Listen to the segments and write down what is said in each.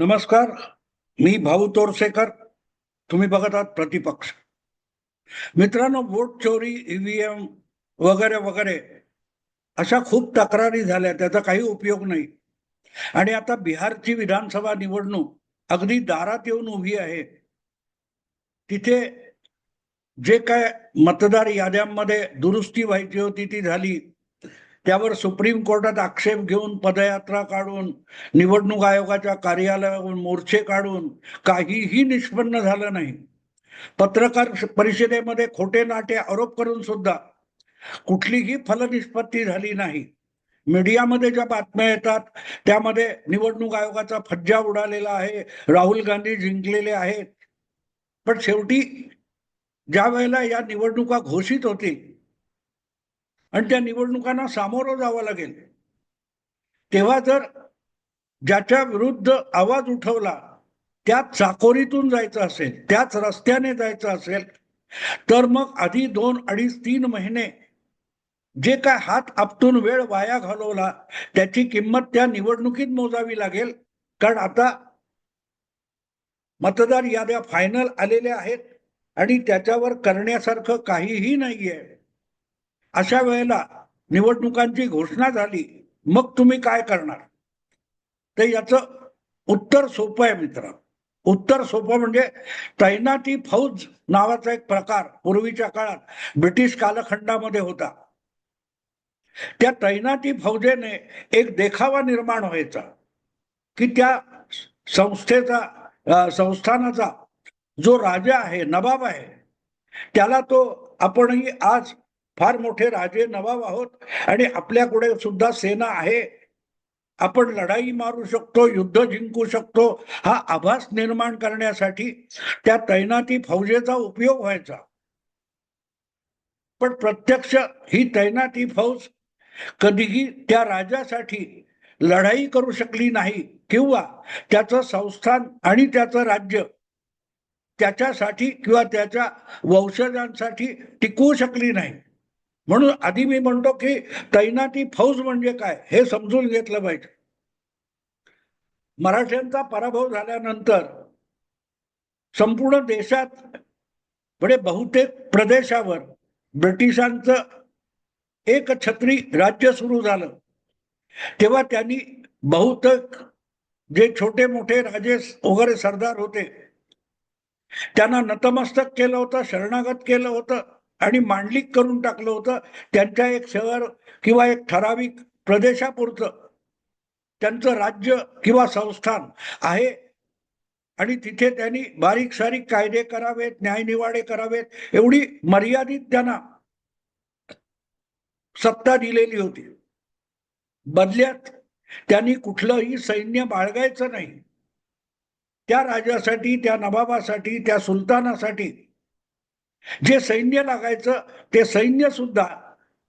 नमस्कार मी भाऊ तोरसेकर. तुम्ही बघत आहात प्रतिपक्ष. मित्रांनो वोट चोरी ईव्हीएम वगैरे वगैरे अशा खूप तक्रारी झाल्या त्याचा काही उपयोग नाही. आणि आता बिहारची विधानसभा निवडणूक अगदी दारात येऊन उभी आहे. तिथे जे काय मतदार याद्यांमध्ये दुरुस्ती व्हायची होती ती झाली. त्यावर सुप्रीम कोर्टात आक्षेप घेऊन पदयात्रा काढून निवडणूक आयोगाच्या कार्यालयावर मोर्चे काढून काहीही निष्पन्न झालं नाही. पत्रकार परिषदेमध्ये खोटे नाटे आरोप करून सुद्धा कुठलीही फलनिष्पत्ती झाली नाही. मीडियामध्ये ज्या बातम्या येतात त्यामध्ये निवडणूक आयोगाचा फज्जा उडालेला आहे राहुल गांधी जिंकलेले आहेत. पण शेवटी ज्या वेळेला या निवडणुका घोषित होतील आणि त्या निवडणुकांना सामोरं जावं लागेल. तेव्हा जर ज्याच्या विरुद्ध आवाज उठवला त्या चाकोरीतून जायचं असेल त्याच रस्त्याने जायचं असेल तर मग आधी दोन अडीच तीन महिने जे काय हात आपटून वेळ वाया घालवला त्याची किंमत त्या निवडणुकीत मोजावी लागेल. कारण आता मतदार याद्या फायनल आलेल्या आहेत आणि त्याच्यावर करण्यासारखं काहीही नाहीये. अशा वेळेला निवडणुकांची घोषणा झाली मग तुम्ही काय करणार? तर याचं उत्तर सोपं आहे मित्र. उत्तर सोपं म्हणजे तैनाती फौज नावाचा एक प्रकार पूर्वीच्या काळात ब्रिटिश कालखंडामध्ये होता. त्या तैनाती फौजेने एक देखावा निर्माण व्हायचा की त्या संस्थेचा संस्थानाचा जो राजा आहे नवाब आहे त्याला तो आपणही आज फार मोठे राजे नवाब आहोत आणि आपल्याकडे सुद्धा सेना आहे. आपण लढाई मारू शकतो युद्ध जिंकू शकतो. हा आभास निर्माण करण्यासाठी त्या तैनाती फौजेचा उपयोग व्हायचा. पण प्रत्यक्ष ही तैनाती फौज कधीही त्या राजासाठी लढाई करू शकली नाही किंवा त्याचं संस्थान आणि त्याचं राज्य त्याच्यासाठी किंवा त्याच्या वंशजांसाठी टिकवू शकली नाही. म्हणून आधी मी म्हणतो की तैनाती फौज म्हणजे काय हे समजून घेतलं पाहिजे. मराठ्यांचा पराभव झाल्यानंतर संपूर्ण देशात म्हणजे बहुतेक प्रदेशावर ब्रिटिशांचं एक छत्री राज्य सुरू झालं. तेव्हा त्यांनी बहुतेक जे छोटे मोठे राजे वगैरे सरदार होते त्यांना नतमस्तक केलं होतं शरणागत केलं होतं. आणि मांडलिक करून टाकलं होतं. त्यांच्या एक शहर किंवा एक ठराविक प्रदेशापुरतं त्यांचं राज्य किंवा संस्थान आहे. आणि तिथे त्यांनी बारीक सारीक कायदे करावेत न्यायनिवाडे करावेत एवढी मर्यादित त्यांना सत्ता दिलेली होती. बदल्यात त्यांनी कुठलंही सैन्य बाळगायचं नाही. त्या राजासाठी त्या नवाबासाठी त्या सुलतानासाठी जे सैन्य लागायचं ते सैन्य सुद्धा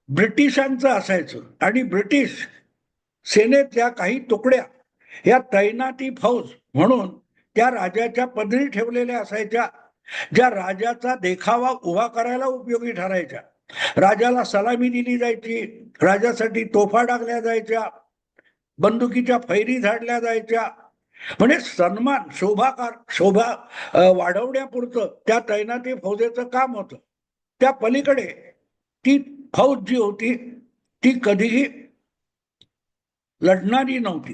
ब्रिटिशांचं असायचं. आणि ब्रिटिश सेनेतल्या काही तुकड्या या तैनाती फौज म्हणून त्या राजाच्या पदरी ठेवलेल्या असायच्या ज्या राजाचा देखावा उभा करायला उपयोगी ठरायच्या. राजाला सलामी दिली जायची राजासाठी तोफा टाकल्या जायच्या बंदुकीच्या फैरी झाडल्या जायच्या म्हणजे सन्मान शोभाकार शोभा वाढवण्यापुरतं त्या तैनाती फौजेचं काम होतं. त्या पलीकडे ती फौज जी होती ती कधीही लढणारी नव्हती.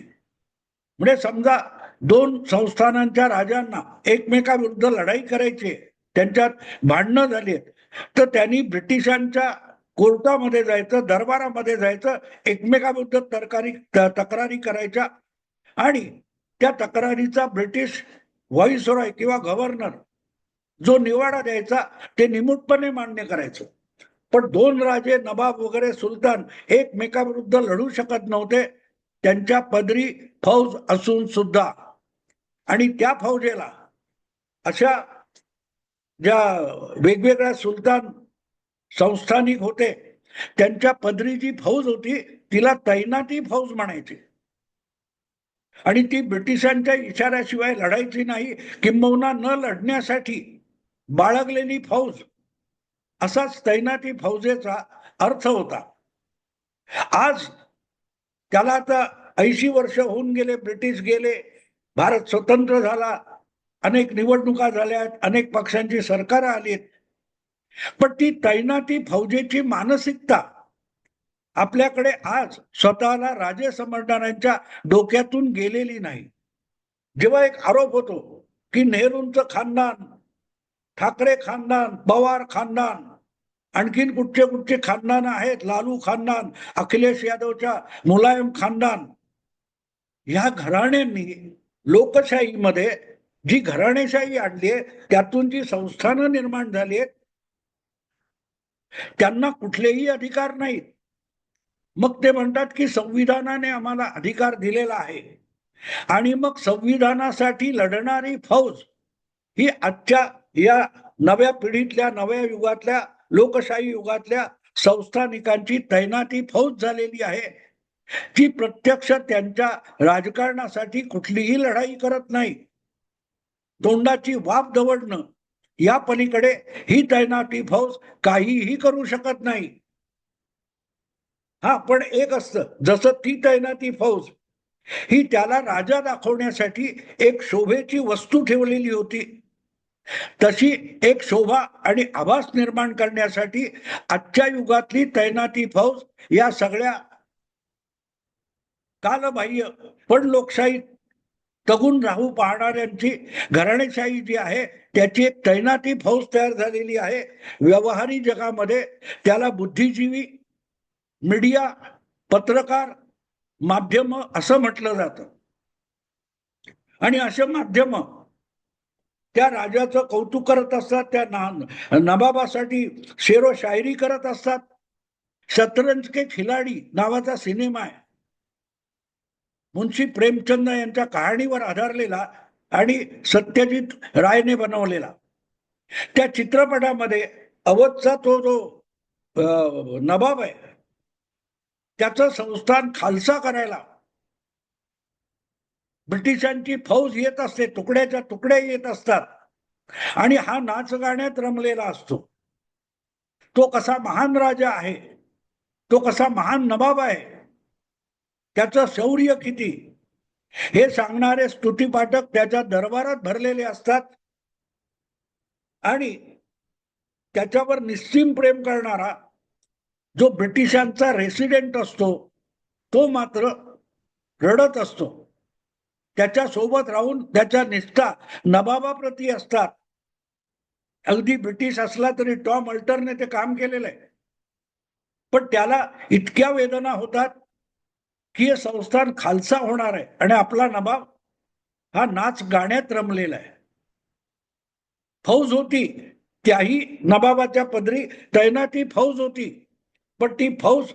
म्हणजे समजा दोन संस्थानांच्या राजांना एकमेकाविरुद्ध लढाई करायची त्यांच्यात भांडणं झाली तर त्यांनी ब्रिटिशांच्या कोर्टामध्ये जायचं दरबारामध्ये जायचं एकमेकाविरुद्ध तरकारी तक्रारी करायच्या आणि त्या तक्रारीचा ब्रिटिश व्हॉइसरॉय किंवा गव्हर्नर जो निवाडा द्यायचा ते निमूटपणे मान्य करायचं. पण दोन राजे नवाब वगैरे सुलतान एकमेकाविरुद्ध लढू शकत नव्हते. त्यांच्या पदरी फौज असून सुद्धा. आणि त्या फौजेला अशा ज्या वेगवेगळ्या सुलतान संस्थानिक होते त्यांच्या पदरी जी फौज होती तिला तैनाती फौज म्हणायची. आणि ती ब्रिटिशांच्या इशाऱ्याशिवाय लढायची नाही किंबहुना न लढण्यासाठी बाळगलेली फौज. असाच तैनाती फौजेचा अर्थ होता. आज त्याला आता ऐंशी वर्ष होऊन गेले ब्रिटिश गेले भारत स्वतंत्र झाला अनेक निवडणुका झाल्या अनेक पक्षांची सरकार आहेत पण ती तैनाती फौजेची मानसिकता आपल्याकडे आज स्वतःला राजे समजणाऱ्यांच्या डोक्यातून गेलेली नाही. जेव्हा एक आरोप होतो की नेहरूंचं खानदान ठाकरे खानदान पवार खानदान आणखीन कुठचे कुठचे खानदान आहेत लालू खानदान अखिलेश यादवच्या मुलायम खानदान या घराण्यांनी लोकशाहीमध्ये जी घराणेशाही आणली आहे त्यातून जी संस्थानं निर्माण झाली आहेत त्यांना कुठलेही अधिकार नाहीत. मग ते म्हणतात की संविधानाने आम्हाला अधिकार दिलेला आहे. आणि मग संविधानासाठी लढणारी फौज ही आजच्या या नव्या पिढीतल्या नव्या युगातल्या लोकशाही युगातल्या संस्थानिकांची तैनाती फौज झालेली आहे. ती प्रत्यक्ष त्यांच्या राजकारणासाठी कुठलीही लढाई करत नाही. तोंडाची वाफ दवडणं या पलीकडे ही तैनाती फौज काहीही करू शकत नाही. हा पण एक असतं जसं ती तैनाती फौज ही त्याला राजा दाखवण्यासाठी एक शोभेची वस्तू ठेवलेली होती. तशी एक शोभा आणि आभास निर्माण करण्यासाठी आजच्या युगातली तैनाती फौज या सगळ्या कालबाह्य पण लोकशाही तगून राहू पाहणाऱ्यांची घराणेशाही जी आहे त्याची एक तैनाती फौज तयार झालेली आहे. व्यवहारी जगामध्ये त्याला बुद्धिजीवी मीडिया पत्रकार माध्यम असं म्हटलं जातं. आणि असे माध्यम त्या राजाचं कौतुक करत असतात त्या ना नबाबासाठी शेरो शायरी करत असतात. शतरंज के खिलाडी नावाचा सिनेमा आहे. मुन्शी प्रेमचंद यांच्या कहाणीवर आधारलेला आणि सत्यजित रायने बनवलेला. त्या चित्रपटामध्ये अवधचा तो जो नबाब आहे त्याचं संस्थान खालसा करायला ब्रिटिशांची फौज येत असते तुकड्याच्या तुकड्या येत असतात. आणि हा नाच गाण्यात रमलेला असतो. तो कसा महान राजा आहे तो कसा महान नबाब आहे त्याचं शौर्य किती? हे सांगणारे स्तुतीपाठक त्याच्या दरबारात भरलेले असतात. आणि त्याच्यावर निस्सीम प्रेम करणारा जो ब्रिटिशांचा रेसिडेंट असतो तो मात्र रडत असतो. त्याच्या सोबत राहून त्याच्या निष्ठा नबाबाप्रती असतात. अगदी ब्रिटिश असला तरी टॉम अल्टरने ते काम केलेलं आहे. पण त्याला इतक्या वेदना होतात की हे संस्थान खालसा होणार आहे आणि आपला नबाब हा नाच गाण्यात रमलेला आहे. फौज होती त्याही नबाबाच्या पदरी तैनाती फौज होती. पण ती फौज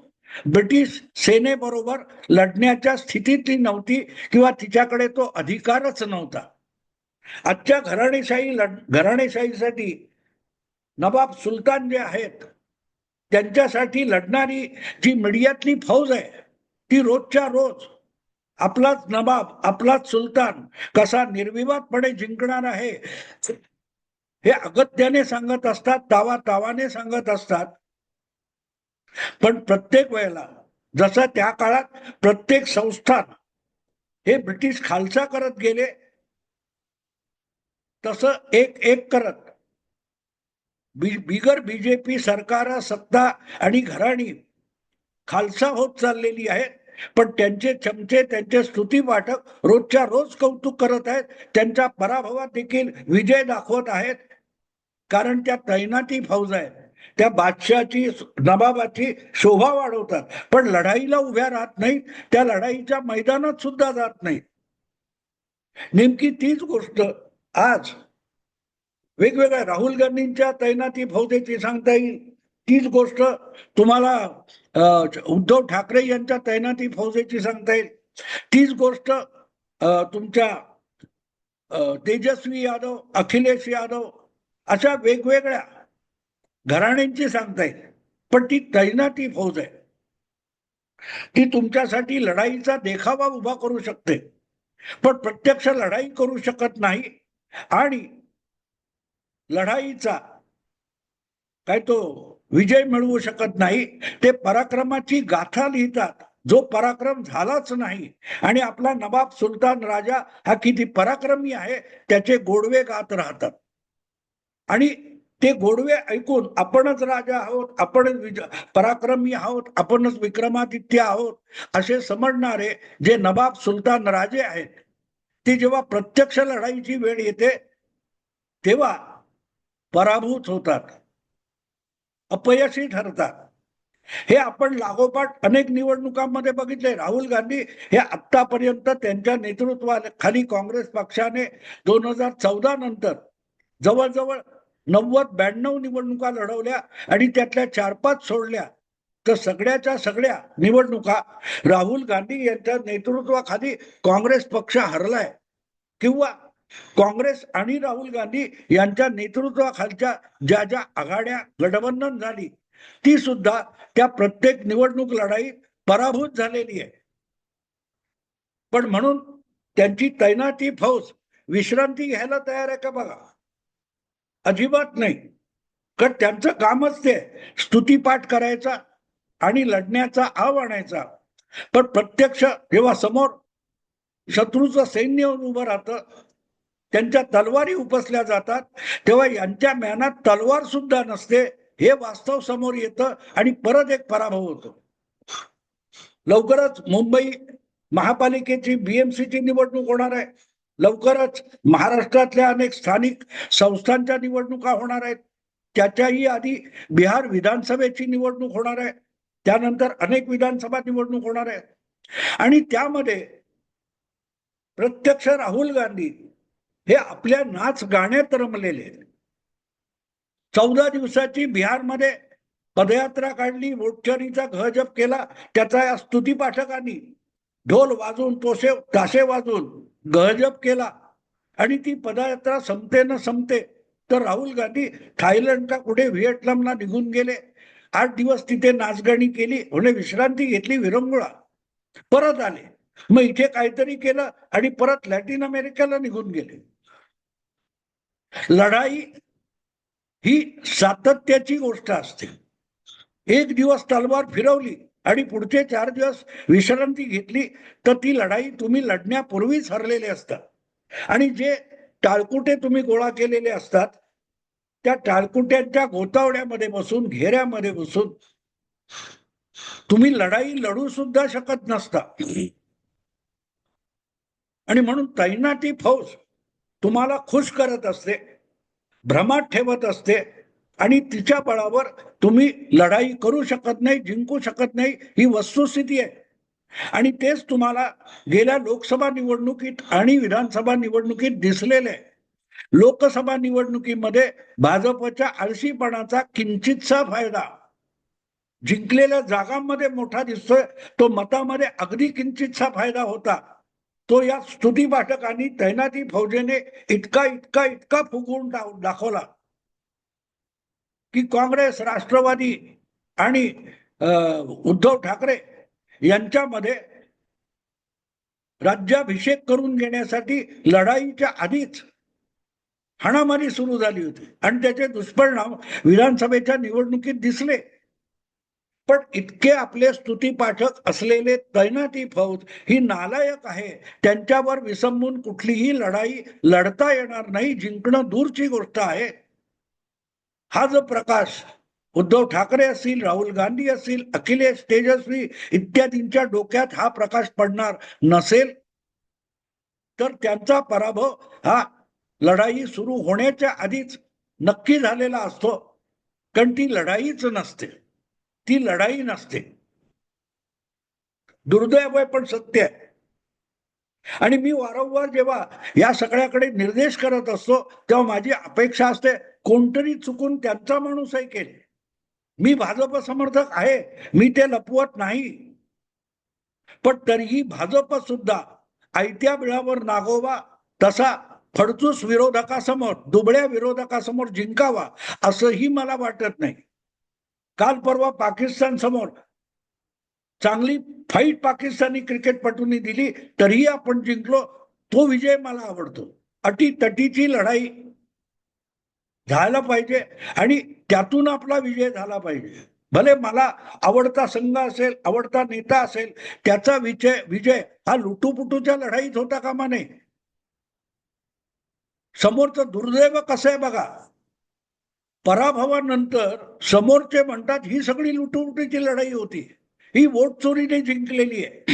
ब्रिटिश सेनेबरोबर लढण्याच्या स्थितीतली नव्हती किंवा तिच्याकडे तो अधिकारच नव्हता. आजच्या घराणेशाही लढ घराणेशाहीसाठी नवाब सुलतान जे आहेत त्यांच्यासाठी लढणारी जी मीडियातली फौज आहे ती रोजच्या रोज आपलाच नवाब आपलाच सुलतान कसा निर्विवादपणे जिंकणार आहे हे अगत्याने सांगत असतात तावा तावाने सांगत असतात. पण प्रत्येक वेळेला जसं त्या काळात प्रत्येक संस्थान हे ब्रिटिश खालसा करत गेले तसं एक एक करत बिगर बीजेपी सरकार सत्ता आणि घराणी खालसा होत चाललेली आहेत पण त्यांचे चमचे त्यांचे स्तुतीपाठक रोजच्या रोज कौतुक करत आहेत. त्यांच्या पराभवात देखील विजय दाखवत आहेत. कारण त्या तैनाती फौज आहेत. त्या बादशाची नवाबाची शोभा वाढवतात. पण लढाईला उभ्या राहत नाहीत. त्या लढाईच्या मैदानात सुद्धा जात नाहीत. नेमकी तीच गोष्ट आज वेगवेगळ्या राहुल गांधींच्या तैनाती फौजेची सांगता येईल. तीच गोष्ट तुम्हाला उद्धव ठाकरे यांच्या तैनाती फौजेची सांगता येईल. तीच गोष्ट अं, तुमच्या तेजस्वी यादव अखिलेश यादव अशा वेगवेगळ्या घराण्यांची सांगताय. पण ती तैनाती फौज आहे. ती तुमच्यासाठी लढाईचा देखावा उभा करू शकते. पण प्रत्यक्ष लढाई करू शकत नाही. आणि लढाईचा काय तो विजय मिळवू शकत नाही. ते पराक्रमाची गाथा लिहितात. जो पराक्रम झालाच नाही. आणि आपला नवाब सुलतान राजा हा किती पराक्रमी आहे त्याचे गोडवे गात राहतात. आणि ते गोडवे ऐकून आपणच राजा आहोत आपणच विज- पराक्रमी आहोत आपणच विक्रमादित्य आहोत असे समजणारे जे नवाब सुलतान राजे आहेत ते जेव्हा प्रत्यक्ष लढाईची वेळ येते तेव्हा पराभूत होतात अपयशी ठरतात. हे आपण लागोपाठ अनेक निवडणुकांमध्ये बघितले. राहुल गांधी हे आतापर्यंत त्यांच्या नेतृत्वाखाली काँग्रेस पक्षाने दोन हजार चौदा नंतर जवळजवळ नव्वद ब्याण्णव निवडणुका लढवल्या आणि त्यातल्या चार पाच सोडल्या. तर सगळ्याच्या सगळ्या निवडणुका राहुल गांधी यांच्या नेतृत्वाखाली काँग्रेस पक्ष हरलाय किंवा काँग्रेस आणि राहुल गांधी यांच्या नेतृत्वाखालच्या ज्या ज्या आघाड्या गठबंधन झाली ती सुद्धा त्या प्रत्येक निवडणूक लढाईत पराभूत झालेली आहे. पण म्हणून त्यांची तैनाती फौज विश्रांती घ्यायला तयार आहे का बघा? अजिबात नाही. कारण त्यांचं कामच ते. स्तुतीपाठ करायचा आणि लढण्याचा आव आणायचा. पण प्रत्यक्ष जेव्हा समोर शत्रूचं सैन्य उभं राहतं त्यांच्या तलवारी उपसल्या जातात तेव्हा यांच्या म्यानात तलवार सुद्धा नसते हे वास्तव समोर येतं आणि परत एक पराभव होतो. लवकरच मुंबई महापालिकेची बीएमसीची निवडणूक होणार आहे. लवकरच महाराष्ट्रातल्या अनेक स्थानिक संस्थांच्या निवडणुका होणार आहेत. त्याच्याही आधी बिहार विधानसभेची निवडणूक होणार आहे. त्यानंतर अनेक विधानसभा निवडणूक होणार आहे आणि त्यामध्ये प्रत्यक्ष राहुल गांधी हे आपल्या नाच गाण्यात रमलेले चौदा दिवसाची बिहारमध्ये पदयात्रा काढली मोटचरीचा गहजप केला त्याचा या स्तुतीपाठकांनी ढोल वाजून तोसे ताशे वाजून गहजप केला आणि ती पदयात्रा संपते न संपते तर राहुल गांधी थायलंड का कुठे व्हिएटनामला निघून गेले. आठ दिवस तिथे नाचगाणी केली म्हणे विश्रांती घेतली विरंगुळा. परत आले. मग इथे काहीतरी केलं आणि परत लॅटिन अमेरिकेला निघून गेले. लढाई ही सातत्याची गोष्ट असते. एक दिवस तलवार फिरवली आणि पुढचे चार दिवस विश्रांती घेतली तर ती लढाई तुम्ही लढण्यापूर्वीच हरलेले असतात. आणि जे टाळकुटे तुम्ही गोळा केलेले असतात त्या टाळकुट्यांच्या गोतावड्यामध्ये बसून घेऱ्यामध्ये बसून तुम्ही लढाई लढू सुद्धा शकत नसता. आणि म्हणून तैनाती फौज तुम्हाला खुश करत असते भ्रमात ठेवत असते आणि तिच्या बळावर तुम्ही लढाई करू शकत नाही जिंकू शकत नाही ही वस्तुस्थिती आहे. आणि तेच तुम्हाला गेल्या लोकसभा निवडणुकीत आणि विधानसभा निवडणुकीत दिसलेले आहे. लोकसभा निवडणुकीमध्ये भाजपच्या आळशीपणाचा किंचितसा फायदा जिंकलेल्या जागांमध्ये मोठा दिसतोय तो मतामध्ये अगदी किंचितसा फायदा होता. तो या स्तुती पाठकांनी तैनाती फौजेने इतका इतका इतका फुगवून दा- दाखवला. की काँग्रेस राष्ट्रवादी आणि उद्धव ठाकरे यांच्यामध्ये राज्याभिषेक करून घेण्यासाठी लढाईच्या आधीच हाणामारी सुरू झाली होती. आणि त्याचे दुष्परिणाम विधानसभेच्या निवडणुकीत दिसले. पण इतके आपले स्तुतीपाठक असलेले तैनाती फौज ही नालायक आहे. त्यांच्यावर विसंबून कुठलीही लढाई लढता येणार नाही. जिंकणं दूरची गोष्ट आहे. हा जो प्रकाश उद्धव ठाकरे असतील राहुल गांधी असतील अखिलेश तेजस्वी इत्यादींच्या डोक्यात हा प्रकाश पडणार नसेल तर त्यांचा पराभव हा लढाई सुरू होण्याच्या आधीच नक्की झालेला असतो. कारण ती लढाईच नसते. ती लढाई नसते. दुर्दैव पण सत्य आहे. आणि मी वारंवार जेव्हा या सगळ्याकडे निर्देश करत असतो तेव्हा माझी अपेक्षा असते कोणतरी चुकून त्यांचा माणूस केले. मी भाजप समर्थक आहे मी ते लपवत नाही. पण तरीही भाजप सुद्धा आयत्या बिळावर नागोवा तसा फडचूस विरोधकासमोर दुबळ्या विरोधकासमोर जिंकावा असंही मला वाटत नाही. काल परवा पाकिस्तान समोर चांगली फाईट पाकिस्तानी क्रिकेटपटूंनी दिली तरीही आपण जिंकलो तो विजय मला आवडतो. अटी तटीची लढाई झाला पाहिजे आणि त्यातून आपला विजय झाला पाहिजे. भले मला आवडता संघ असेल आवडता नेता असेल त्याचा विजय विजय हा लुटूपुटूच्या लढाईत होता कामा नये. समोरचं दुर्दैव कसं आहे बघा? पराभवानंतर समोरचे म्हणतात ही सगळी लुटूपुटीची लढाई होती. ही वोट चोरीने जिंकलेली आहे.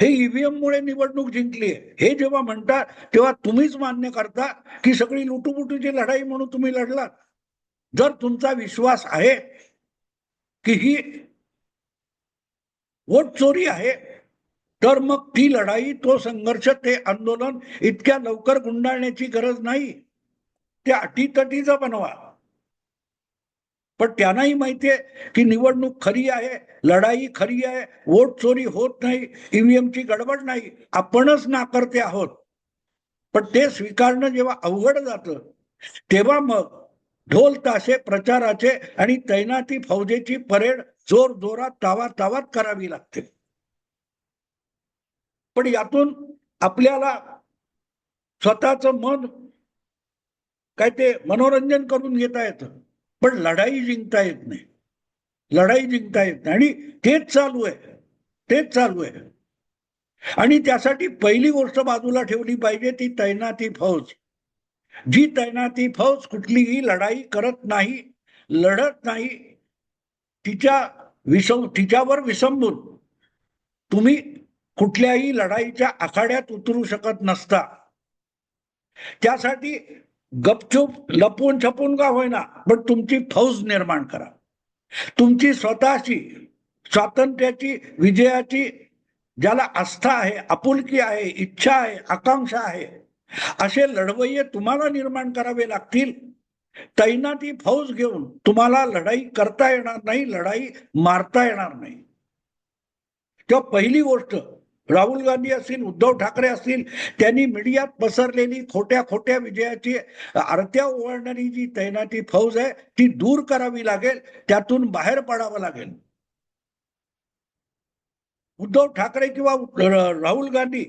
हे ईव्हीएम मुळे निवडणूक जिंकली आहे. हे जेव्हा म्हणतात तेव्हा तुम्हीच मान्य करता की सगळी लुटूपुटीची लढाई म्हणून तुम्ही लढलात. जर तुमचा विश्वास आहे की ही वोट चोरी आहे तर मग ती लढाई तो संघर्ष ते आंदोलन इतक्या लवकर गुंडाळण्याची गरज नाही. त्या अटीतटीचं बनवा. पण त्यांनाही माहितीये की निवडणूक खरी आहे लढाई खरी आहे वोट चोरी होत नाही ईव्हीएमची गडबड नाही आपणच नाकारते आहोत. पण ते स्वीकारणं जेव्हा अवघड जातं तेव्हा मग ढोल ताशे प्रचाराचे आणि तैनाती फौजेची परेड जोर जोरात तावा तावात करावी लागते. पण यातून आपल्याला स्वतःच मन काय ते मनोरंजन करून घेता येतं. पण लढाई जिंकता येत नाही. लढाई जिंकता येत नाही. आणि तेच चालू आहे. तेच चालू आहे. आणि त्यासाठी पहिली गोष्ट बाजूला ठेवली पाहिजे ती तैनाती फौज. जी तैनाती फौज कुठलीही लढाई करत नाही लढत नाही तिच्या विसम तिच्यावर विसंबून तुम्ही कुठल्याही लढाईच्या आखाड्यात उतरू शकत नसता. त्यासाठी गपचूप लपून छपून का होईना पण तुमची फौज निर्माण करा. तुमची स्वतःची स्वातंत्र्याची विजयाची ज्याला आस्था आहे आपुलकी आहे इच्छा आहे आकांक्षा आहे असे लढवय्ये तुम्हाला निर्माण करावे लागतील. तैनाती फौज घेऊन तुम्हाला लढाई करता येणार नाही लढाई मारता येणार नाही. तेव्हा पहिली गोष्ट राहुल गांधी असतील उद्धव ठाकरे असतील त्यांनी मीडियात पसरलेली खोट्या खोट्या विजयाची आरत्या ओवाळणारी जी तैनाती फौज आहे ती दूर करावी लागेल त्यातून बाहेर पडावं लागेल. उद्धव ठाकरे किंवा राहुल गांधी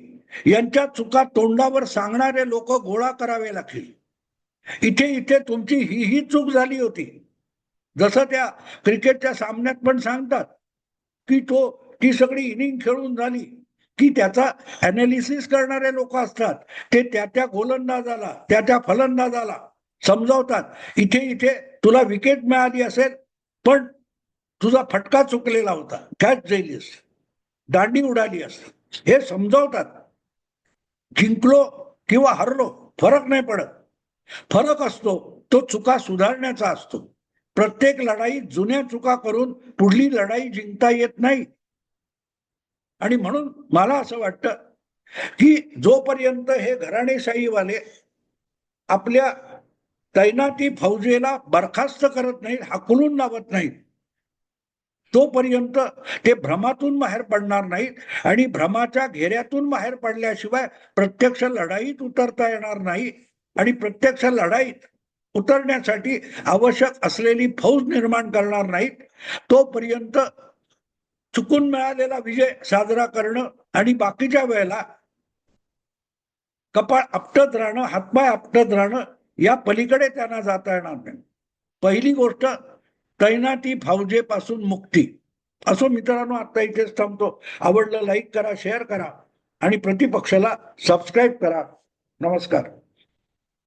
यांच्या चुका तोंडावर सांगणारे लोक गोळा करावे लागतील. इथे इथे तुमची ही ही चूक झाली होती. जसं त्या क्रिकेटच्या सामन्यात पण सांगतात की तो ती सगळी इनिंग खेळून झाली. की त्याचा अनालिसिस करणारे लोक असतात. ते त्या त्या गोलंदाजाला त्या त्या फलंदाजाला समजावतात. इथे इथे तुला विकेट मिळाली असेल पण तुझा फटका चुकलेला होता. कॅच जाईलीस दांडी उडाली असते हे समजावतात. जिंकलो किंवा हरलो फरक नाही पडत. फरक असतो तो चुका सुधारण्याचा असतो. प्रत्येक लढाई जुन्या चुका करून पुढली लढाई जिंकता येत नाही. आणि म्हणून मला असं वाटतं की जोपर्यंत हे घराणेशाहीवाले आपल्या तैनाती फौजेला बरखास्त करत नाहीत हाकलून लावत नाहीत तोपर्यंत ते भ्रमातून बाहेर पडणार नाहीत आणि भ्रमाच्या घेऱ्यातून बाहेर पडल्याशिवाय प्रत्यक्ष लढाईत उतरता येणार नाही आणि प्रत्यक्ष लढाईत उतरण्यासाठी आवश्यक असलेली फौज निर्माण करणार नाहीत तोपर्यंत चुकून मिळालेला विजय साजरा करणं आणि बाकीच्या वेळेला कपाळ आपटत राहणं हातपाय आपटत राहणं या पलीकडे त्यांना जाता येणार नाही. पहिली गोष्ट तैनाती फौजेपासून मुक्ती. असो मित्रांनो आता इथेच थांबतो. आवडलं लाईक करा शेअर करा आणि प्रतिपक्षाला सबस्क्राईब करा. नमस्कार.